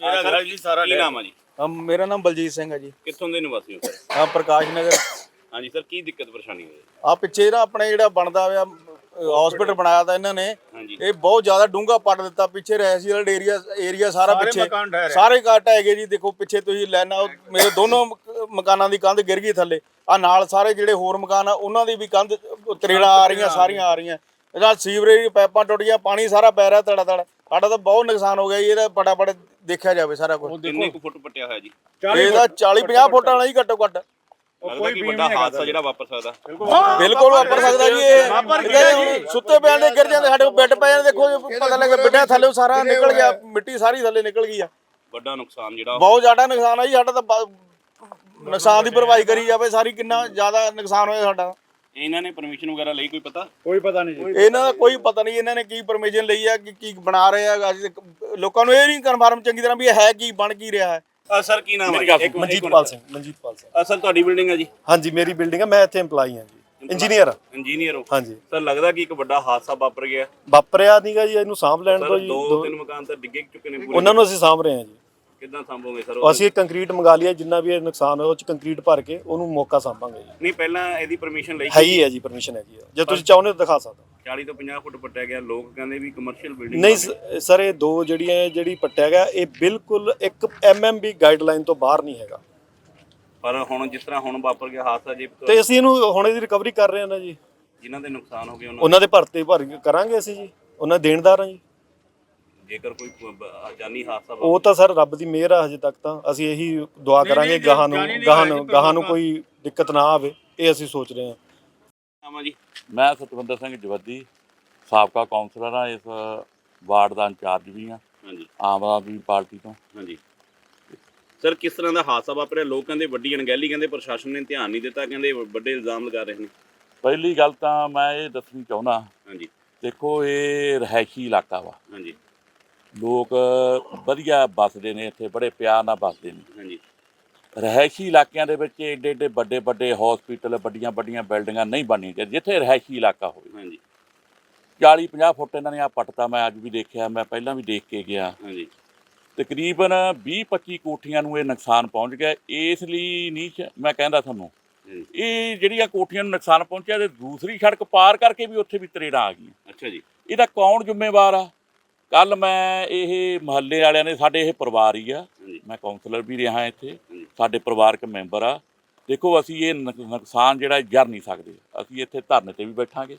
ਮੇਰਾ ਘਰ ਜੀ ਸਾਰਾ ਕੀ ਨਾਮ ਆ ਜੀ? ਅਮ ਮੇਰਾ ਨਾਮ ਬਲਜੀਤ ਸਿੰਘ ਹੈ ਜੀ। ਕਿੱਥੋਂ ਦੇ ਨਿਵਾਸੀ ਹੋ ਸਰ? ਆ ਪ੍ਰਕਾਸ਼ ਨਗਰ। ਹਾਂਜੀ ਸਰ ਕੀ ਦਿੱਕਤ ਪਰੇਸ਼ਾਨੀ ਹੋਈ? ਆ ਪਿੱਛੇ ਨਾ ਆਪਣੇ ਜਿਹੜਾ ਬਣਦਾ ਹੋਇਆ ਹਸਪੀਟਲ ਬਣਾਇਆ ਤਾਂ ਇਹਨਾਂ ਨੇ ਹਾਂਜੀ। ਇਹ ਬਹੁਤ ਜ਼ਿਆਦਾ ਡੂੰਘਾ ਪੱਟ ਦਿੱਤਾ ਪਿੱਛੇ ਰੈਸੀਅਲ ਏਰੀਆ ਏਰੀਆ ਸਾਰਾ ਪਿੱਛੇ। ਮਕਾਨ ਢਹਿ ਰਹੇ। ਸਾਰੇ ਕੱਟ ਹੈਗੇ ਜੀ ਦੇਖੋ ਪਿੱਛੇ ਤੁਸੀਂ ਲੈਣਾ ਮੇਰੇ ਦੋਨੋਂ ਮਕ- ਮਕਾਨਾਂ ਦੀ ਕੰਧ ਗਿਰ ਗਈ ਥੱਲੇ। ਆ ਨਾਲ ਸਾਰੇ ਜਿਹੜੇ ਹੋਰ ਮਕਾਨ ਆ ਉਹਨਾਂ ਦੀ ਵੀ ਕੰਧ ਤਰੇੜਾਂ ਆ ਰਹੀਆਂ ਸਾਰੀਆਂ ਆ ਰਹੀਆਂ। ਇਹਦਾ ਸੀਵਰੇਜ ਦੀਆਂ ਪਾਈਪਾਂ ਟੁੱਟ ਗਈਆਂ ਪਾਣੀ ਸਾਰਾ ਪੈ ਰਿਹਾ ਤੜਾ ਤੜ ਸਾਡਾ ਤਾਂ ਬਹੁਤ ਨੁਕਸਾਨ ਹੋ ਗਿਆ ਜੀ ਇਹਦਾ ਫਟਾਫਟ ਦੇਖਿਆ ਜਾਵੇ ਸਾਰਾ ਕੁਝ ਕਿੰਨੇ ਕੁ ਫੁੱਟ ਪੱਟਿਆ ਹੋਇਆ ਜੀ? ਇਹਦਾ 40 50 ਫੁੱਟ ਵਾਲਾ ਹੀ ਘੱਟੋ ਘੱਟ। ਲੱਗਦਾ ਕਿ ਵੱਡਾ ਹਾਦਸਾ ਜਿਹੜਾ ਵਾਪਰ ਸਕਦਾ। ਬਿਲਕੁਲ। ਵਾਪਰ ਸਕਦਾ ਜੀ ਇਹ ਸੁੱਤੇ ਪਿਆਂ ਦੇ ਗਿਰ ਜਾਂਦੇ ਸਾਡੇ ਕੋਲ ਬੈੱਡ ਪਏ ਜਾਂਦੇ ਦੇਖੋ ਜੀ, ਪਤਾ ਲੱਗਾ ਬਿੱਡਿਆ ਥੱਲੇ ਸਾਰਾ ਨਿਕਲ ਗਿਆ ਮਿੱਟੀ ਸਾਰੀ ਥੱਲੇ ਨਿਕਲ ਗਈ ਆ। ਵੱਡਾ ਨੁਕਸਾਨ ਜਿਹੜਾ ਬਹੁਤ ਜ਼ਿਆਦਾ ਨੁਕਸਾਨ ਆ ਜੀ ਸਾਡਾ ਤਾਂ ਨੁਕਸਾਨ ਦੀ ਭਰਵਾਈ ਕਰੀ ਜਾਵੇ ਸਾਰੀ ਕਿੰਨਾ ਜ਼ਿਆਦਾ ਨੁਕਸਾਨ ਹੋਇਆ ਸਾਡਾ। ਇਹਨਾਂ ਨੇ ਪਰਮਿਸ਼ਨ ਵਗੈਰਾ ਲਈ ਕੋਈ ਪਤਾ? ਕੋਈ ਪਤਾ ਨਹੀਂ ਜੀ। ਇਹਨਾਂ ਦਾ ਕੋਈ ਪਤਾ ਨਹੀਂ ਇਹਨਾਂ ਨੇ ਕੀ ਪਰਮਿਸ਼ਨ ਲਈ ਆ ਕਿ ਕੀ ਬਣਾ ਰਹੇ ਆ ਅੱਜ ਤੱਕ ਲੋਕਾਂ ਨੂੰ ਇਹ ਨਹੀਂ ਕਨਫਰਮ ਚੰਗੀ ਤਰ੍ਹਾਂ ਵੀ ਇਹ ਹੈ ਕੀ ਬਣ ਕੀ ਰਿਹਾ ਹੈ। ਸਰ ਕੀ ਨਾਮ ਹੈ ਇੱਕ ਮਨਜੀਤਪਾਲ ਸਿੰਘ ਮਨਜੀਤਪਾਲ ਸਿੰਘ। ਸਰ ਤੁਹਾਡੀ ਬਿਲਡਿੰਗ ਹੈ ਜੀ? ਹਾਂਜੀ ਮੇਰੀ ਬਿਲਡਿੰਗ ਹੈ ਮੈਂ ਇੱਥੇ EMPLOYE ਹਾਂ ਜੀ। ਇੰਜੀਨੀਅਰ ਇੰਜੀਨੀਅਰ ਹੋ। ਹਾਂਜੀ। ਸਰ ਲੱਗਦਾ ਕਿ ਇੱਕ ਵੱਡਾ ਹਾਦਸਾ ਵਾਪਰ ਗਿਆ। ਵਾਪਰਿਆ ਨਹੀਂਗਾ ਜੀ ਇਹਨੂੰ ਸਾਂਭ ਲੈਣ ਸਰ ਤੋਂ ਜੀ। ਦੋ ਦੋ- ਤਿੰਨ ਮਕਾਨ ਤਾਂ ਡਿੱਗੇ ਚੁੱਕੇ ਨੇ ਪੂਰੇ। ਉਹਨਾਂ ਨੂੰ ਅਸੀਂ ਸਾਂਭ ਰਹੇ ਹਾਂ ਜੀ। ਕਿੱਦਾਂ ਸੰਭੋਗੇ ਸਰ ਅਸੀਂ ਕੰਕਰੀਟ ਮੰਗਾ ਲਿਆ ਜਿੰਨਾ ਵੀ ਇਹ ਨੁਕਸਾਨ ਹੋਇਆ ਉਹ ਚ ਕੰਕਰੀਟ ਭਰ ਕੇ ਉਹਨੂੰ ਮੌਕਾ ਸਾਂਭਾਂਗੇ ਜੀ। ਨਹੀਂ ਪਹਿਲਾਂ ਇਹਦੀ ਪਰਮਿਸ਼ਨ ਲਈ ਹੈ ਹੀ ਹੈ ਜੀ ਪਰਮਿਸ਼ਨ ਹੈਗੀ ਹੈ ਜੇ ਤੁਸੀਂ ਚਾਹੁੰਦੇ ਹੋ ਤਾਂ ਦਿਖਾ ਸਕਦਾ 40 ਤੋਂ 50 ਫੁੱਟ ਪੱਟਿਆ ਗਿਆ ਲੋਕ ਕਹਿੰਦੇ ਵੀ ਕਮਰਸ਼ੀਅਲ ਬਿਲਡਿੰਗ ਨਹੀਂ ਸ- ਸਰ ਇਹ ਦੋ ਜਿਹੜੀਆਂ ਜਿਹੜੀ ਪੱਟਿਆ ਗਿਆ ਇਹ ਬਿਲਕੁਲ ਇੱਕ ਐਮਐਮਬੀ ਗਾਈਡਲਾਈਨ ਤੋਂ ਬਾਹਰ ਨਹੀਂ ਹੈਗਾ। ਪਰ ਹੁਣ ਜਿਸ ਤਰ੍ਹਾਂ ਹੁਣ ਵਾਪਰ ਗਿਆ ਹਾਦਸਾ ਜੇ ਤੇ ਅਸੀਂ ਇਹਨੂੰ ਹੁਣ ਇਹਦੀ ਰਿਕਵਰੀ ਕਰ ਰਹੇ ਹਾਂ ਨਾ ਜੀ। ਜਿਨ੍ਹਾਂ ਦੇ ਨੁਕਸਾਨ ਹੋ ਗਏ ਉਹਨਾਂ ਉਹਨਾਂ ਦੇ ਭਰਤੇ ਭਰ ਕਰਾਂਗੇ ਅਸੀਂ ਜੀ। ਉਹਨਾਂ ਦੇ ਦੇਣਦਾਰ ਹਾਂ ਜੀ। ਜੇਕਰ ਕੋਈ ਜਾਨੀ ਹਾਦਸਾ ਉਹ ਤਾਂ ਸਰ ਰੱਬ ਦੀ ਮਿਹਰ ਆ ਹਜੇ ਤੱਕ ਤਾਂ। ਅਸੀਂ ਇਹੀ ਦੁਆ ਕਰਾਂਗੇ ਗਾਹਾਂ ਨੂੰ ਗਾਹਾਂ ਨੂੰ ਗਾਹਾਂ ਨੂੰ ਕੋਈ ਦਿੱਕਤ ਨਾ ਆਵੇ ਇਹ ਅਸੀਂ ਸੋਚ ਰਹੇ ਹਾਂ। ਆਵਾਂ ਜੀ। ਮੈਂ ਸਤਵਿੰਦਰ ਸਿੰਘ ਜਵੱਦੀ ਸਾਬਕਾ ਕੌਂਸਲਰ ਹਾਂ ਇਸ ਵਾਰਡ ਦਾ ਇੰਚਾਰਜ ਵੀ ਹਾਂ। ਹਾਂਜੀ। ਆਮ ਆਦਮੀ ਪਾਰਟੀ ਤੋਂ। ਹਾਂਜੀ। ਸਰ ਕਿਸ ਤਰ੍ਹਾਂ ਦਾ ਹਾਦਸਾ ਵਾਪਰਿਆ? ਲੋਕ ਕਹਿੰਦੇ ਵੱਡੀ ਅਣਗਹਿਲੀ ਕਹਿੰਦੇ ਪ੍ਰਸ਼ਾਸਨ ਨੇ ਧਿਆਨ ਨਹੀਂ ਦਿੱਤਾ ਕਹਿੰਦੇ ਵੱਡੇ ਇਲਜ਼ਾਮ ਲਗਾ ਰਹੇ ਨੇ। ਪਹਿਲੀ ਗੱਲ ਤਾਂ ਮੈਂ ਇਹ ਦੱਸਣੀ ਚਾਹੁੰਦਾ। ਹਾਂਜੀ। ਦੇਖੋ ਇਹ ਰਹਿਸ਼ੀ ਇਲਾਕਾ ਵਾ। ਹਾਂਜੀ। ਲੋਕ ਵਧੀਆ ਵੱਸਦੇ ਨੇ ਇੱਥੇ ਬੜੇ ਪਿਆਰ ਨਾਲ ਵੱਸਦੇ ਨੇ। ਹਾਂਜੀ। ਰਹਿਸ਼ੀ ਇਲਾਕਿਆਂ ਦੇ ਵਿੱਚ ਏਡੇ ਏਡੇ ਵੱਡੇ ਵੱਡੇ ਹਸਪੀਟਲ ਵੱਡੀਆਂ ਵੱਡੀਆਂ ਬਿਲਡਿੰਗਾਂ ਨਹੀਂ ਬਣਨੀਆਂ ਚਾਹੀਦੀਆਂ ਜਿੱਥੇ ਰਹਿਸ਼ੀ ਇਲਾਕਾ ਹੋਵੇ। ਹਾਂਜੀ। 40 50 ਫੁੱਟ ਇਹਨਾਂ ਨੇ ਆ ਪੱਟਤਾ ਮੈਂ ਅੱਜ ਵੀ ਦੇਖਿਆ ਮੈਂ ਪਹਿਲਾਂ ਵੀ ਦੇਖ ਕੇ ਗਿਆ। ਹਾਂਜੀ। ਤਕਰੀਬਨ 20 25 ਕੋਠੀਆਂ ਨੂੰ ਇਹ ਨੁਕਸਾਨ ਪਹੁੰਚ ਗਿਆ ਇਸ ਲਈ ਨਹੀਂ ਮੈਂ ਕਹਿੰਦਾ ਤੁਹਾਨੂੰ ਇਹ ਜਿਹੜੀਆਂ ਕੋਠੀਆਂ ਨੂੰ ਨੁਕਸਾਨ ਪਹੁੰਚਿਆ ਤੇ ਦੂਸਰੀ ਸੜਕ ਪਾਰ ਕਰਕੇ ਵੀ ਉੱਥੇ ਵੀ ਤਰੇੜਾਂ ਆ ਗਈਆਂ। ਅੱਛਾ ਜੀ। ਇਹਦਾ ਕੌਣ ਜ਼ਿੰਮੇਵਾਰ ਆ? ਕੱਲ ਮੈਂ ਇਹ ਮਹੱਲੇ ਵਾਲਿਆਂ ਨੇ ਸਾਡੇ ਇਹ ਪਰਿਵਾਰ ਹੀ ਆ। ਮੈਂ ਕਾਉਂਸਲਰ ਵੀ ਰਿਹਾ ਇੱਥੇ। ਸਾਡੇ ਪਰਿਵਾਰਕ ਮੈਂਬਰ ਆ। ਦੇਖੋ ਅਸੀਂ ਇਹ ਨੁਕ- ਨੁਕਸਾਨ ਜਿਹੜਾ ਜਰ ਨਹੀਂ ਸਕਦੇ। ਅਸੀਂ ਇੱਥੇ ਧਰਨੇ ਤੇ ਵੀ ਬੈਠਾਂਗੇ।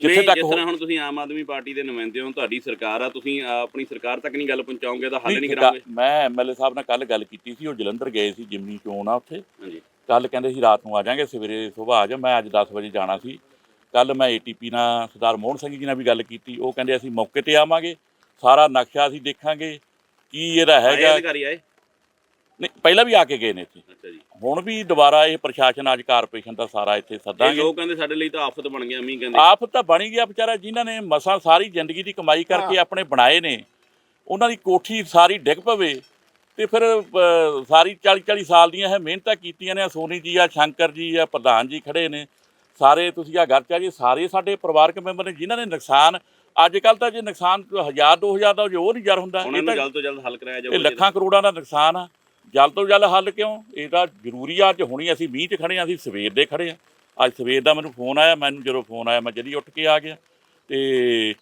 ਜਿੱਥੇ ਤੱਕ ਹੁਣ ਤੁਸੀਂ ਆਮ ਆਦਮੀ ਪਾਰਟੀ ਦੇ ਨੁਮਾਇੰਦੇ ਹੋ ਤੁਹਾਡੀ ਸਰਕਾਰ ਆ ਤੁਸੀਂ ਆਪਣੀ ਸਰਕਾਰ ਤੱਕ ਨਹੀਂ ਗੱਲ ਪਹੁੰਚਾਓਗੇ ਤਾਂ ਹੱਲ ਨਹੀਂ, ਕਰਾਓਗੇ ਮੈਂ ਐਮਐਲਏ ਸਾਹਿਬ ਨਾਲ ਕੱਲ ਗੱਲ ਕੀਤੀ ਸੀ ਉਹ ਜਲੰਧਰ ਗਏ ਸੀ ਜਿਮਨੀ ਚੋਣ ਆ ਉੱਥੇ। ਹਾਂਜੀ। ਕੱਲ ਕਹਿੰਦੇ ਸੀ ਰਾਤ ਨੂੰ ਆ ਜਾਾਂਗੇ ਸਵੇਰੇ ਸੁਬਾਹ ਆ ਜਾ ਮੈਂ ਅੱਜ 10 ਵਜੇ ਜਾਣਾ ਸੀ। ਕੱਲ ਮੈਂ ਏਟੀਪੀ ਨਾਲ ਸਰਦਾਰ ਮੋਹਨ ਸਿੰਘ ਜੀ ਨਾਲ ਵੀ ਗੱਲ ਕੀਤੀ ਉਹ ਕਹਿੰਦੇ ਅਸੀਂ ਮੌਕੇ ਤੇ ਆਵਾਂਗੇ ਸਾਰਾ ਨਕਸ਼ਾ ਅਸੀਂ ਦੇਖਾਂਗੇ ਕੀ ਇਹਦਾ ਆਏ ਹੈਗਾ। ਅਧਿਕਾਰੀ ਆਏ? ਨਹੀਂ ਪਹਿਲਾਂ ਵੀ ਆ ਕੇ ਗਏ ਨੇ ਇੱਥੇ। ਅੱਛਾ ਜੀ। ਹੁਣ ਵੀ ਦੁਬਾਰਾ ਇਹ ਪ੍ਰਸ਼ਾਸਨ ਅੱਜ ਕਾਰਪੋਰੇਸ਼ਨ ਦਾ ਸਾਰਾ ਇੱਥੇ ਇਹ ਸੱਦਾਂਗੇ ਲੋਕ ਕਹਿੰਦੇ ਸਾਡੇ ਲਈ ਤਾਂ ਆਫਤ ਬਣ ਗਿਆ ਮੀਂਹ ਕਹਿੰਦੇ। ਆਪ ਤਾਂ ਬਣੀ ਗਿਆ ਵਿਚਾਰਾ ਜਿਨ੍ਹਾਂ ਨੇ ਮਸਾਂ ਸਾਰੀ ਜ਼ਿੰਦਗੀ ਦੀ ਕਮਾਈ ਕਰਕੇ ਆਪਣੇ ਬਣਾਏ ਨੇ ਉਹਨਾਂ ਦੀ ਕੋਠੀ ਸਾਰੀ ਡਿੱਗ ਪਵੇ ਤੇ ਫਿਰ ਸਾਰੀ 40 40 ਸਾਲ ਦੀਆਂ ਇਹ ਮਿਹਨਤਾਂ ਕੀਤੀਆਂ ਨੇ ਸੋਨੀ ਜੀ ਆ ਸ਼ੰਕਰ ਜੀ ਆ ਪ੍ਰਧਾਨ ਜੀ ਖੜੇ ਨੇ ਸਾਰੇ ਤੁਸੀਂ ਆ ਘਰ ਚ ਆ ਜੀ ਸਾਰੇ ਸਾਡੇ ਪਰਿਵਾਰਕ ਮੈਂਬਰ ਨੇ ਜਿਨ੍ਹਾਂ ਨੇ ਨੁਕਸਾਨ ਅੱਜ ਕੱਲ ਤਾਂ ਜੇ ਨੁਕਸਾਨ 1000 2000 ਦਾ ਜੋ ਨਹੀਂ ਜਰ ਹੁੰਦਾ। ਉਹਨਾਂ ਇਹ ਨੂੰ ਤਾਂ ਜਲਦ ਤੋਂ ਜਲਦ ਹੱਲ ਕਰਾਇਆ ਇਹ ਜਾਊਗਾ ਲੱਖਾਂ ਕਰੋੜਾਂ ਦਾ ਨੁਕਸਾਨ ਆ। ਜਲਦ ਤੋਂ ਜਲਦ ਹੱਲ ਕਿਉਂ? ਇਹ ਤਾਂ ਜ਼ਰੂਰੀ ਆ ਅੱਜ ਹੁਣੀ ਅਸੀਂ ਮੀਂਹ 'ਚ ਖੜੇ ਆ ਅਸੀਂ ਸਵੇਰ ਦੇ ਖੜੇ ਆ ਅੱਜ ਸਵੇਰ ਦਾ ਮੈਨੂੰ ਫੋਨ ਆਇਆ ਮੈਨੂੰ ਜਦੋਂ ਫੋਨ ਆਇਆ ਮੈਂ ਜਦੀ ਉੱਠ ਕੇ ਆ ਗਿਆ। ਤੇ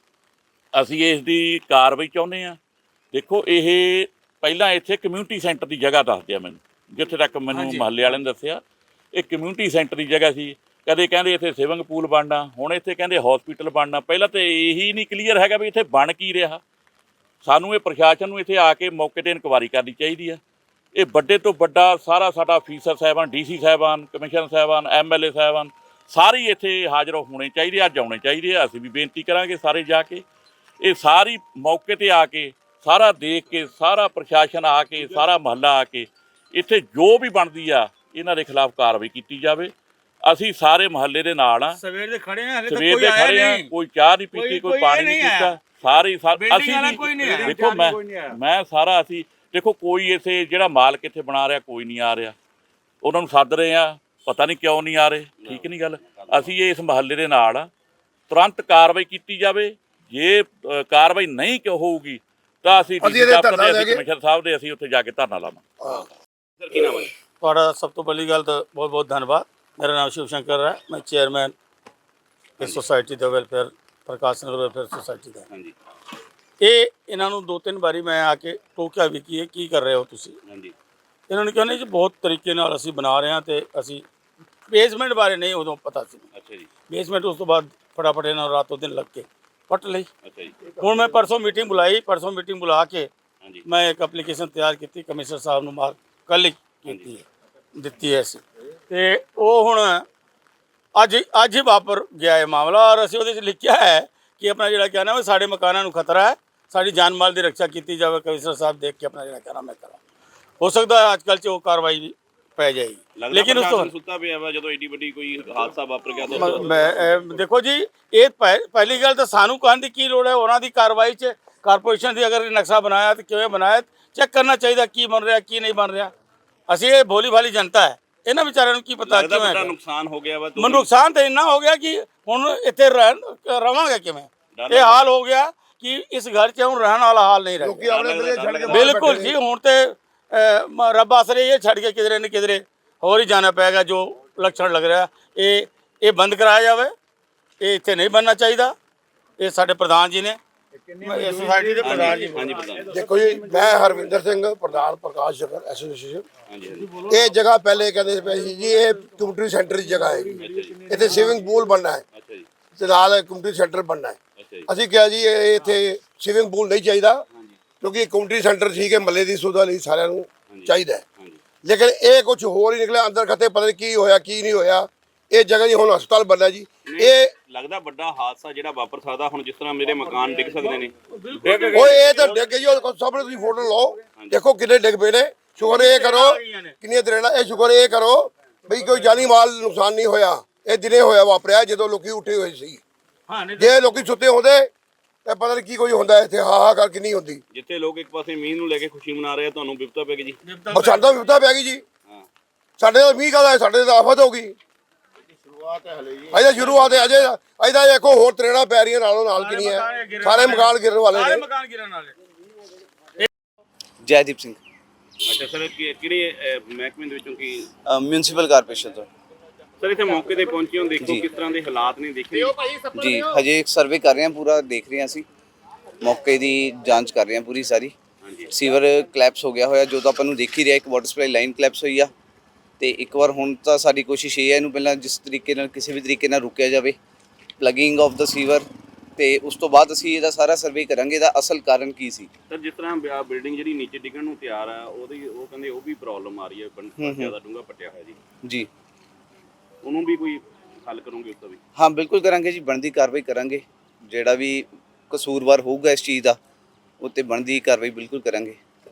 ਅਸੀਂ ਇਸ ਦੀ ਕਾਰਵਾਈ ਚਾਹੁੰਦੇ ਆ ਦੇਖੋ ਇਹ ਪਹਿਲਾਂ ਇੱਥੇ ਕਮਿਊਨਿਟੀ ਸੈਂਟਰ ਦੀ ਜਗ੍ਹਾ ਦੱਸਦੇ ਆ ਮੈਨੂੰ ਜਿੱਥੇ ਤੱਕ ਮੈਨੂੰ ਮਹੱਲੇ ਵਾਲਿਆਂ ਨੇ ਦੱਸਿਆ। ਇਹ ਕਮਿਊਨਿਟੀ ਸੈਂਟਰ ਦੀ ਜਗ੍ਹਾ ਸੀ। ਕਦੇ ਕਹਿੰਦੇ ਇੱਥੇ ਸੇਵਿੰਗ ਪੂਲ ਬਣਨਾ, ਹੁਣ ਇੱਥੇ ਕਹਿੰਦੇ ਹਸਪੀਟਲ ਬਣਨਾ। ਪਹਿਲਾਂ ਤੇ ਇਹੀ ਨਹੀਂ ਕਲੀਅਰ ਹੈਗਾ ਵੀ ਇੱਥੇ ਬਣ ਕੀ ਰਿਹਾ। ਸਾਨੂੰ ਇਹ ਪ੍ਰਸ਼ਾਸਨ ਨੂੰ ਇੱਥੇ ਆ ਕੇ ਮੌਕੇ ਤੇ ਇਨਕੁਆਰੀ ਕਰਨੀ ਚਾਹੀਦੀ ਆ। ਇਹ ਵੱਡੇ ਤੋਂ ਵੱਡਾ ਸਾਰਾ ਸਾਡਾ ਅਫੀਸਰ ਸਾਹਿਬਾਨ, ਡੀਸੀ ਸਾਹਿਬਾਨ ਕਮਿਸ਼ਨਰ ਸਾਹਿਬਾਨ, ਐਮਐਲਏ ਸਾਹਿਬਾਨ, ਸਾਰੇ ਇੱਥੇ ਹਾਜ਼ਰ ਹੋਣੇ ਚਾਹੀਦੇ ਅੱਜ ਆਉਣੇ ਚਾਹੀਦੇ ਆ। ਅਸੀਂ ਵੀ ਬੇਨਤੀ ਕਰਾਂਗੇ ਸਾਰੇ ਜਾ ਕੇ। ਇਹ ਸਾਰੀ ਮੌਕੇ ਤੇ ਆ ਕੇ, ਸਾਰਾ ਦੇਖ ਕੇ, ਸਾਰਾ ਪ੍ਰਸ਼ਾਸਨ ਆ ਕੇ, ਸਾਰਾ ਮਹੱਲਾ ਆ ਕੇ, ਇੱਥੇ ਜੋ ਵੀ ਬਣਦੀ ਆ, ਇਹਨਾਂ ਦੇ ਖਿਲਾਫ ਕਾਰਵਾਈ ਕੀਤੀ ਜਾਵੇ। ਅਸੀਂ ਸਾਰੇ ਮਹੱਲੇ ਦੇ ਨਾਲ ਆ ਸਵੇਰ ਦੇ ਖੜੇ ਆ ਹਲੇ ਤੱਕ ਸਵੇਰ ਕੋਈ ਦੇ ਆਇਆ ਖੜੇ ਆ ਨਹੀਂ। ਕੋਈ ਚਾਹ ਨਹੀਂ ਪੀਤੀ ਕੋਈ- ਪਾਣੀ ਨਹੀਂ ਪੀਤਾ। ਸਾਰੇ ਸਾ- ਅਸੀਂ ਵਾਲਾ ਵੀ ਕੋਈ ਨਹੀਂ ਆਇਆ। ਦੇਖੋ ਮੈਂ। ਮੈਂ ਸਾਰਾ ਅਸੀਂ ਦੇਖੋ ਕੋਈ ਇਥੇ ਜਿਹੜਾ ਮਾਲਕ ਇੱਥੇ ਬਣਾ ਰਿਹਾ ਕੋਈ ਨਹੀਂ ਆ ਰਿਹਾ। ਉਹਨਾਂ ਨੂੰ ਸੱਦ ਰਹੇ ਆ ਪਤਾ ਨਹੀਂ ਕਿਉਂ ਨਹੀਂ ਆ ਰਹੇ। ਠੀਕ ਨਹੀਂ ਗੱਲ। ਅਸੀਂ ਇਸ ਮਹੱਲੇ ਦੇ ਨਾਲ ਆ ਤੁਰੰਤ ਕਾਰਵਾਈ ਕੀਤੀ ਜਾਵੇ। ਜੇ ਅ, ਕਾਰਵਾਈ ਨਹੀਂ ਕਿ ਹੋਊਗੀ ਤਾਂ ਅਸੀਂ ਅਸੀਂ ਇਹਦੇ DC ਦਫ਼ਤਰ ਧਰਨਾ ਦੇ ਲੈ ਅਸੀਂ ਕੇ- ਕਮਿਸ਼ਨਰ ਸਾਹਿਬ ਦੇ ਅਸੀਂ ਉੱਥੇ ਜਾ ਕੇ ਧਰਨਾ ਲਾਵਾਂਗੇ। ਸਰ ਕੀ ਨਾਮ ਹੈ ਤੁਹਾਡਾ ਸਭ ਤੋਂ ਪਹਿਲੀ ਗੱਲ ਤਾਂ ਬਹੁਤ ਬਹੁਤ ਧੰਨਵਾਦ। ਮੇਰਾ ਨਾਮ ਸ਼ਿਵ ਸ਼ੰਕਰ ਹੈ ਮੈਂ ਚੇਅਰਮੈਨ ਇਸ ਸੁਸਾਇਟੀ ਦਾ welfare Prakash Nagar welfare society ਦਾ। ਹਾਂਜੀ। ਇਹ ਇਹਨਾਂ ਨੂੰ ਦੋ ਤਿੰਨ ਵਾਰੀ ਮੈਂ ਆ ਕੇ ਟੋਕਿਆ ਵੀ ਕੀ ਇਹ ਕੀ ਕਰ ਰਹੇ ਹੋ ਤੁਸੀਂ? ਹਾਂਜੀ। ਇਹਨਾਂ ਨੇ ਕਿਹਾ ਨਹੀਂ ਜੀ ਬਹੁਤ ਤਰੀਕੇ ਨਾਲ ਅਸੀਂ ਬਣਾ ਰਹੇ ਹਾਂ ਤੇ ਅਸੀਂ ਬੇਸਮੈਂਟ ਬਾਰੇ ਨਹੀਂ ਉਦੋਂ ਪਤਾ ਸੀ। ਅੱਛਾ ਜੀ। ਬੇਸਮੈਂਟ ਉਸ ਤੋਂ ਬਾਅਦ ਫਟਾਫਟ ਇਹਨਾਂ ਨੂੰ ਰਾਤੋਂ ਦਿਨ ਲੱਗ ਕੇ ਪੱਟ ਲਈ। ਅੱਛਾ ਜੀ। ਹੁਣ ਮੈਂ ਪਰਸੋਂ ਮੀਟਿੰਗ ਬੁਲਾਈ ਪਰਸੋਂ ਮੀਟਿੰਗ ਬੁਲਾ ਕੇ ਹਾਂਜੀ। ਮੈਂ ਇੱਕ ਐਪਲੀਕੇਸ਼ਨ ਤਿਆਰ ਕੀਤੀ ਕਮਿਸ਼ਨਰ ਸਾਹਿਬ ਨੂੰ ਮਾਰ ਕੱਲ੍ਹ ਹੀ ਕੀਤੀ ਹੈ। ਦਿੱਤੀ ਹੈ ਅਸੀਂ। ਤੇ ਉਹ ਹੁਣ ਅੱਜ ਅੱਜ ਹੀ ਵਾਪਰ ਗਿਆ ਇਹ ਮਾਮਲਾ ਔਰ ਅਸੀਂ ਉਹਦੇ 'ਚ ਲਿਖਿਆ ਹੈ ਕਿ ਆਪਣਾ ਜਿਹੜਾ ਕਹਿਣਾ ਉਹ ਸਾਡੇ ਮਕਾਨਾਂ ਨੂੰ ਖਤਰਾ ਹੈ ਸਾਡੀ ਜਾਨ ਮਾਲ ਦੀ ਰੱਖਿਆ ਕੀਤੀ ਜਾਵੇ ਕਮਿਸ਼ਨਰ ਸਾਹਿਬ ਦੇਖ ਕੇ ਆਪਣਾ ਜਿਹੜਾ ਕਹਿਣਾ ਮੈਂ ਕਰਾਂ ਹੋ ਸਕਦਾ ਹੈ ਅੱਜ ਕੱਲ੍ਹ 'ਚ ਉਹ ਕਾਰਵਾਈ ਵੀ ਪੈ ਜਾਏਗੀ। ਲੇਕਿਨ ਉਸ ਤੋਂ ਸੁੱਤਾ ਪਿਆ ਵਾ ਜਦੋਂ ਏਡੀ ਵੱਡੀ ਕੋਈ ਹਾਦਸਾ ਵਾਪਰ ਗਿਆ ਤਾਂ ਮ- ਦੇਖੋ ਜੀ ਇਹ ਪਹਿ- ਪਹਿਲੀ ਗੱਲ ਤਾਂ ਸਾਨੂੰ ਕਹਿਣ ਦੀ ਕੀ ਲੋੜ ਹੈ? ਉਹਨਾਂ ਦੀ ਕਾਰਵਾਈ 'ਚ ਕਾਰਪੋਰੇਸ਼ਨ ਦੀ ਅਗਰ ਨਕਸ਼ਾ ਬਣਾਇਆ ਤੇ ਕਿਵੇਂ ਬਣਾਇਆ ਚੈੱਕ ਕਰਨਾ ਚਾਹੀਦਾ ਕੀ ਬਣ ਰਿਹਾ ਕੀ ਨਹੀਂ ਬਣ ਰਿਹਾ। ਅਸੀਂ ਇਹ ਭੋਲੀ ਭਾਲੀ ਜਨਤਾ ਹੈ। ਇਹਨਾਂ ਵਿਚਾਰਿਆਂ ਨੂੰ ਕੀ ਪਤਾ ਲੱਗਦਾ ਕਿਵੇਂ ਵੱਡਾ। ਨੁਕਸਾਨ ਹੋ ਗਿਆ ਵਾ ਤੁਸੀਂ- ਮੈਨੂੰ ਨੁਕਸਾਨ ਤਾਂ ਇੰਨਾ ਹੋ ਗਿਆ ਕਿ ਹੁਣ ਇੱਥੇ ਰਹਿ- ਰਵਾਂਗੇ ਕਿਵੇਂ? ਡਰ ਇਹ ਹਾਲ ਹੋ ਗਿਆ ਕਿ ਇਸ ਘਰ 'ਚ ਹੁਣ ਰਹਿਣ ਵਾਲਾ ਹਾਲ ਨਹੀਂ ਰਹਿ ਲੋਕੀ ਗਿਆ। ਆਪਣੇ ਬੰਦੇ ਛੱਡ ਕੇ ਬਾਹਰ ਬਿਲਕੁਲ ਬੈਠੇ ਜੀ ਨੇ। ਹੁਣ ਤੇ ਅਹ, ਮ- ਰੱਬ ਆਸਰੇ ਇਹ ਛੱਡ ਕੇ ਕਿਧਰੇ न ਕਿਧਰੇ ਹੋਰ ਹੀ ਜਾਣਾ ਪਏਗਾ ਜੋ ਲੱਛਣ ਲੱਗ ਰਿਹਾ। ਇਹ ਇਹ ਬੰਦ ਕਰਾਇਆ ਜਾਵੇ ਇਹ ਇੱਥੇ ਨਹੀਂ ਬਣਨਾ ਚਾਹੀਦਾ। ਇਹ ਸਾਡੇ ਪ੍ਰਧਾਨ ਜੀ ਨੇ ਇਹ ਸੁਸਾਇਟੀ ਦੇ ਪ੍ਰਧਾਨ ਜੀ ਹਾਂਜੀ ਪ੍ਰਧਾਨ। ਦੇਖੋ ਜੀ ਮੈਂ ਹਰਵਿੰਦਰ ਸਿੰਘ ਪ੍ਰਧਾਨ ਪ੍ਰਕਾਸ਼ ਨਗਰ ਐਸੋਸੀਏਸ਼ਨ ਹਾਂਜੀ ਹਾਂਜੀ। ਇਹ ਜਗ੍ਹਾ ਪਹਿਲੇ ਕਹਿੰਦੇ ਪਏ ਸੀ ਜੀ ਇਹ ਕਮਿਊਨਿਟੀ ਸੈਂਟਰ ਦੀ ਜਗ੍ਹਾ ਹੈ। ਇੱਥੇ ਸਵਿਮਿੰਗ ਪੂਲ ਬਣਨਾ ਹੈ। ਅੱਛਾ ਜੀ। ਤੇ ਨਾਲ ਕਮਿਊਨਿਟੀ ਸੈਂਟਰ ਬਣਨਾ ਹੈ। ਅੱਛਾ ਜੀ। ਅਸੀਂ ਕਿਹਾ ਜੀ ਇਹ ਇੱਥੇ ਸਵਿਮਿੰਗ ਪੂਲ ਨਹੀਂ ਚਾਹੀਦਾ ਕਿਉਂਕਿ ਕਮਿਊਨਿਟੀ ਸੈਂਟਰ ਠੀਕ ਹੈ ਮੱਲੇ ਦੀ ਸੁਵਿਧਾ ਲਈ ਸਾਰਿਆਂ ਨੂੰ ਚਾਹੀਦਾ ਹੈ। ਲੇਕਿਨ ਇਹ ਕੁਝ ਹੋਰ ਹੀ ਨਿਕਲਿਆ ਅੰਦਰ ਖਤੇ ਪਤਾ ਨਹੀਂ ਕੀ ਹੋਇਆ ਕੀ ਨਹੀਂ ਹੋਇਆ। ਇਹ ਜਗ੍ਹਾ ਜੀ ਹੁਣ ਹਸਪਤਾਲ ਬਣਨਾ ਜੀ। ਇਹ ਲੱਗਦਾ ਵੱਡਾ ਹਾਦਸਾ ਜਿਹੜਾ ਵਾਪਰ ਸਕਦਾ ਹੁਣ ਜਿਸ ਤਰ੍ਹਾਂ ਮੇਰੇ ਮਕਾਨ ਡਿੱਗ ਸਕਦੇ ਨੇ। ਓਏ ਇਹ ਤਾਂ ਡਿੱਗ ਗਈ ਉਹ ਸਾਹਮਣੇ ਤੁਸੀਂ ਫੋਟੋ ਲਓ। ਦੇਖੋ ਕਿੰਨੇ ਡਿੱਗ ਪਏ ਨੇ। ਸ਼ੁਕਰ ਇਹ ਕਰੋ ਕਿੰਨੀਆਂ ਤਰੇੜਾ ਇਹ ਸ਼ੁਕਰ ਇਹ ਕਰੋ ਬਈ ਕੋਈ ਜਾਨੀ ਮਾਲ ਨੁਕਸਾਨ ਨਹੀਂ ਹੋਇਆ। ਇਹ ਦਿਨੇ ਹੋਇਆ ਵਾਪਰਿਆ ਜਦੋਂ ਲੋਕੀ ਉੱਠੇ ਹੋਏ ਸੀ। ਹਾਂ ਨਹੀਂ ਜੇ ਲੋਕੀ ਸੁੱਤੇ ਹੁੰਦੇ ਤੇ ਪਤਾ ਨਹੀਂ ਕੀ ਕੁਝ ਹੁੰਦਾ ਇੱਥੇ ਹਾਹਾਕਾਰ ਕਿੰਨੀ ਹੁੰਦੀ। ਜਿੱਥੇ ਲੋਕ ਇੱਕ ਪਾਸੇ ਮੀਂਹ ਨੂੰ ਲੈ ਕੇ ਖੁਸ਼ੀ ਮਨਾ ਰਹੇ ਆ ਤੁਹਾਨੂੰ ਵਿਪਤਾ ਪੈ ਗਈ ਜੀ। ਸਾਡਾ ਵਿਪਤਾ ਪੈ ਗਈ ਜੀ। ਹਾਂ। ਸਾਡੇ ਤਾਂ ਮੀਂਹ ਕਹਦਾ ਸਾਡੇ ਤਾਂ ਆਫਤ ਹੋ ਗਈ। ਸ਼ੁਰੂਆਤ ਹੈ ਹਲੇ ਜੀ। ਅਜੇ ਸ਼ੁਰੂਆਤ ਹੈ ਅਜੇ ਅਜੇ ਤਾਂ ਦੇਖੋ ਹੋਰ ਤਰੇੜਾ ਪੈ ਰਹੀਆਂ ਨਾਲੋਂ ਨਾਲ ਕਿੰਨੀਆਂ। ਸਾਰੇ ਮਕਾਨ ਗਿਰਨ ਵਾਲੇ ਸਾਰੇ ਨੇ। ਮਕਾਨ ਗਿਰਨ ਵਾਲੇ। ਜੈਦੀਪ ਸਿੰਘ। ਅੱਛਾ ਸਰ ਕਿਹੜੇ ਮਹਿਕਮੇ ਦੇ ਵਿੱਚੋਂ ਕੀ? ਮਿਊਨਿਸਪਲ ਕਾਰਪੋਰੇਸ਼ਨ ਤੋਂ। ਸਰ ਇੱਥੇ ਮੌਕੇ ਤੇ ਪਹੁੰਚੇ ਹੋ ਦੇਖੋ ਕਿਸ ਤਰ੍ਹਾਂ ਦੇ ਹਾਲਾਤ ਨੇ ਦੇਖੇ ਜੀ ਹਜੇ ਇੱਕ ਸਰਵੇ ਕਰ ਰਹੇ ਹਾਂ ਪੂਰਾ ਦੇਖ ਰਹੇ ਹਾਂ ਅਸੀਂ। ਮੌਕੇ ਦੀ ਜਾਂਚ ਕਰ ਰਹੇ ਹਾਂ ਪੂਰੀ ਸਾਰੀ। ਸੀਵਰ ਕਲੈਪਸ ਹੋ ਗਿਆ ਹੋਇਆ ਜੋ ਤਾਂ ਆਪਾਂ ਨੂੰ ਦੇਖ ਹੀ ਰਿਹਾ ਇੱਕ ਵਾਟਰ ਸਪਲਾਈ ਲਾਈਨ ਕਲੈਪਸ ਹੋਈ ਆ। ਤੇ ਇੱਕ ਵਾਰ ਹੁਣ ਤਾਂ ਸਾਡੀ ਕੋਸ਼ਿਸ਼ ਇਹ ਹੈ ਇਹਨੂੰ ਪਹਿਲਾਂ ਜਿਸ ਤਰੀਕੇ ਨਾਲ ਕਿਸੇ ਵੀ ਤਰੀਕੇ ਨਾਲ ਰੁਕਿਆ ਜਾਵੇ ਪਲੱਗਿੰਗ ਆਫ ਦਾ ਸੀਵਰ ਤੇ ਉਸ ਤੋਂ ਬਾਅਦ ਅਸੀਂ ਇਹਦਾ ਸਾਰਾ ਸਰਵੇ ਕਰਾਂਗੇ ਇਹਦਾ ਅਸਲ ਕਾਰਨ ਕੀ ਸੀ? ਸਰ ਜਿਸ ਤਰ੍ਹਾਂ ਬਿਲਡਿੰਗ ਜਿਹੜੀ ਨੀਚੇ ਡਿੱਗਣ ਨੂੰ ਤਿਆਰ ਆ ਉਹਦੀ ਉਹ ਕਹਿੰਦੇ ਉਹ ਵੀ ਪ੍ਰੋਬਲਮ ਆ ਰਹੀ ਹੈ ਬਣ ਜ਼ਿਆਦਾ ਡੂੰਘਾ ਪੱਟਿਆ ਹੋਇਆ ਜੀ। ਜੀ। ਉਹਨੂੰ ਵੀ ਕੋਈ ਹੱਲ ਕਰੋਗੇ ਉਸ ਵੀ? ਹਾਂ ਬਿਲਕੁਲ ਕਰਾਂਗੇ ਜੀ ਬਣਦੀ ਕਾਰਵਾਈ ਕਰਾਂਗੇ। ਜਿਹੜਾ ਵੀ ਕਸੂਰਵਾਰ ਹੋਊਗਾ ਇਸ ਚੀਜ਼ ਦਾ ਉੱਤੇ ਬਣਦੀ ਕਾਰਵਾਈ ਬਿਲਕੁਲ ਕਰਾਂਗੇ।